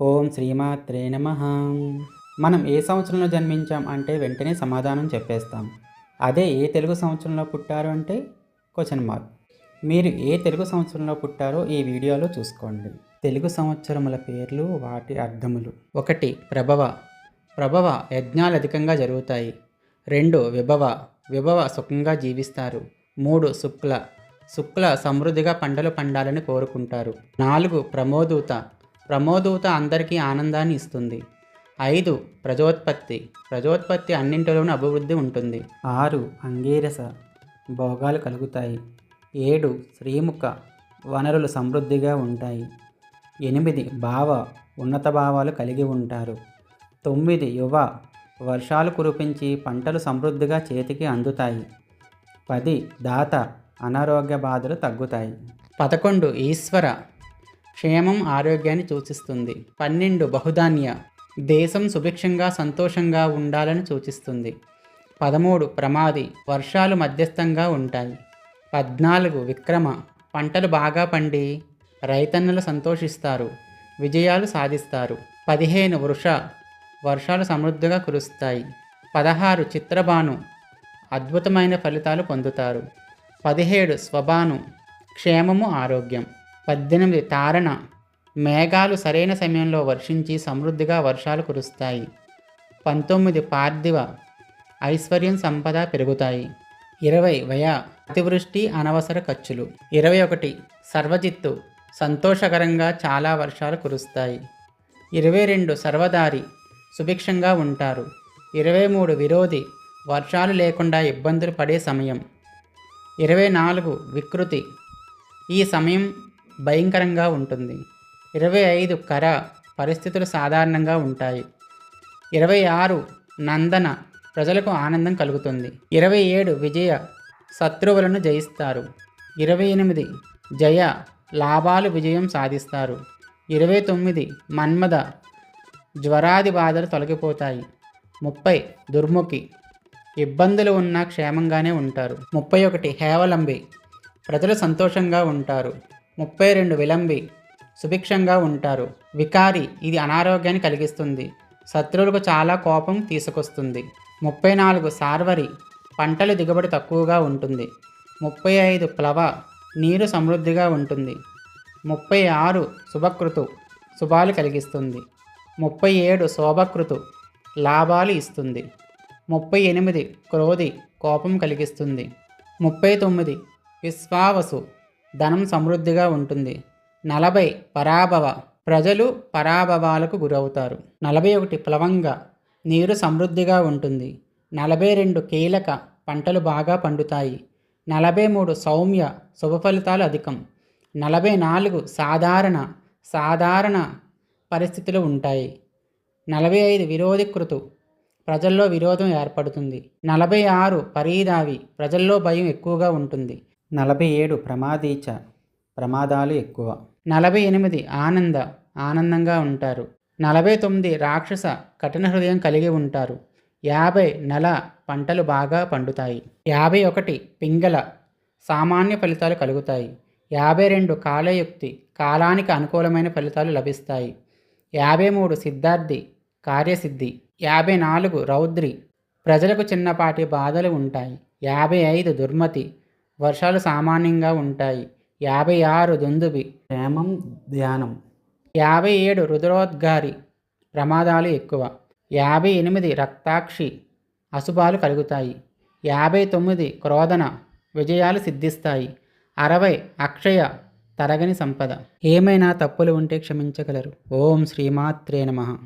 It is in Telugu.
ఓం శ్రీమాత్రే నమ. మనం ఏ సంవత్సరంలో జన్మించాం అంటే వెంటనే సమాధానం చెప్పేస్తాం. అదే ఏ తెలుగు సంవత్సరంలో పుట్టారు అంటే క్వశ్చన్ మార్క్. మీరు ఏ తెలుగు సంవత్సరంలో పుట్టారో ఈ వీడియోలో చూసుకోండి. తెలుగు సంవత్సరముల పేర్లు వాటి అర్థములు. ఒకటి ప్రభవ. ప్రభవ యజ్ఞాలు అధికంగా జరుగుతాయి. రెండు విభవ. విభవ సుఖంగా జీవిస్తారు. మూడు శుక్ల. శుక్ల సమృద్ధిగా పంటలు పండాలని కోరుకుంటారు. నాలుగు ప్రమోదూత. ప్రమోదూత అందరికీ ఆనందాన్ని ఇస్తుంది. ఐదు ప్రజోత్పత్తి. ప్రజోత్పత్తి అన్నింటిలోనూ అభివృద్ధి ఉంటుంది. ఆరు అంగీరస భోగాలు కలుగుతాయి. ఏడు శ్రీముఖ వనరులు సమృద్ధిగా ఉంటాయి. ఎనిమిది భావ ఉన్నత భావాలు కలిగి ఉంటారు. తొమ్మిది యువ వర్షాలు కురిపించి పంటలు సమృద్ధిగా చేతికి అందుతాయి. పది దాత అనారోగ్య బాధలు తగ్గుతాయి. పదకొండు ఈశ్వర క్షేమం ఆరోగ్యాన్ని సూచిస్తుంది. పన్నెండు బహుధాన్య. దేశం సుభిక్షంగా సంతోషంగా ఉండాలని సూచిస్తుంది. పదమూడు ప్రమాది. వర్షాలు మధ్యస్థంగా ఉంటాయి. పద్నాలుగు విక్రమ. పంటలు బాగా పండి రైతన్నలు సంతోషిస్తారు. విజయాలు సాధిస్తారు. పదిహేను వృష. వర్షాలు సమృద్ధిగా కురుస్తాయి. పదహారు చిత్రబాను అద్భుతమైన ఫలితాలు పొందుతారు. పదిహేడు స్వబాను క్షేమము ఆరోగ్యం. పద్దెనిమిది తారణ మేఘాలు సరైన సమయంలో వర్షించి సమృద్ధిగా వర్షాలు కురుస్తాయి. పంతొమ్మిది పార్థివ ఐశ్వర్యం సంపద పెరుగుతాయి. ఇరవై వయ అతివృష్టి అనవసర ఖర్చులు. ఇరవై ఒకటి సర్వజిత్తు సంతోషకరంగా చాలా వర్షాలు కురుస్తాయి. ఇరవై రెండు సర్వదారి సుభిక్షంగా ఉంటారు. ఇరవై మూడు విరోధి వర్షాలు లేకుండా ఇబ్బందులు పడే సమయం. ఇరవై నాలుగు వికృతి ఈ సమయం భయంకరంగా ఉంటుంది. ఇరవై ఐదు కర పరిస్థితులు సాధారణంగా ఉంటాయి. ఇరవై ఆరు నందన ప్రజలకు ఆనందం కలుగుతుంది. ఇరవై ఏడు విజయ శత్రువులను జయిస్తారు. ఇరవై ఎనిమిది జయ లాభాలు విజయం సాధిస్తారు. ఇరవై తొమ్మిది మన్మద జ్వరాది బాధలు తొలగిపోతాయి. ముప్పై దుర్ముఖి ఇబ్బందులు ఉన్నా క్షేమంగానే ఉంటారు. ముప్పై ఒకటి హేవలంబి ప్రజలు సంతోషంగా ఉంటారు. ముప్పై రెండు విలంబి సుభిక్షంగా ఉంటారు. వికారి ఇది అనారోగ్యాన్ని కలిగిస్తుంది. శత్రువులకు చాలా కోపం తీసుకొస్తుంది. ముప్పై నాలుగు సార్వరి పంటల దిగుబడి తక్కువగా ఉంటుంది. ముప్పై ఐదు ప్లవ నీరు సమృద్ధిగా ఉంటుంది. ముప్పై ఆరు శుభకృతు శుభాలు కలిగిస్తుంది. ముప్పై ఏడు శోభకృతు లాభాలు ఇస్తుంది. ముప్పై ఎనిమిది క్రోధి కోపం కలిగిస్తుంది. ముప్పై తొమ్మిది విశ్వావసు ధనం సమృద్ధిగా ఉంటుంది. నలభై పరాభవ. ప్రజలు పరాభవాలకు గురవుతారు. నలభై ఒకటి ప్లవంగ. నీరు సమృద్ధిగా ఉంటుంది. నలభై రెండు కీలక. పంటలు బాగా పండుతాయి. నలభై మూడు సౌమ్య. శుభ ఫలితాలు అధికం. నలభై నాలుగు సాధారణ. సాధారణ పరిస్థితులు ఉంటాయి. నలభై ఐదు విరోధీకృతు ప్రజల్లో విరోధం ఏర్పడుతుంది. నలభై ఆరు పరీదావి ప్రజల్లో భయం ఎక్కువగా ఉంటుంది. నలభై ఏడు ప్రమాదీచ ప్రమాదాలు ఎక్కువ. నలభై ఎనిమిది ఆనంద ఆనందంగా ఉంటారు. నలభై తొమ్మిది రాక్షస కఠిన హృదయం కలిగి ఉంటారు. యాభై నెల పంటలు బాగా పండుతాయి. యాభై ఒకటి పింగళ సామాన్య ఫలితాలు కలుగుతాయి. యాభై రెండు కాలయుక్తి కాలానికి అనుకూలమైన ఫలితాలు లభిస్తాయి. యాభై మూడు సిద్ధార్థి కార్యసిద్ధి. యాభై నాలుగు రౌద్రి ప్రజలకు చిన్నపాటి బాధలు ఉంటాయి. యాభై ఐదు దుర్మతి వర్షాలు సామాన్యంగా ఉంటాయి. యాభై ఆరు దుందుబి. క్షేమం ధ్యానం. యాభై ఏడు రుద్రోద్గారి ప్రమాదాలు ఎక్కువ. యాభై ఎనిమిది రక్తాక్షి అశుభాలు కలుగుతాయి. యాభై తొమ్మిది క్రోధన విజయాలు సిద్ధిస్తాయి. అరవై అక్షయ తరగని సంపద. ఏమైనా తప్పులు ఉంటే క్షమించగలరు. ఓం శ్రీమాత్రే నమః.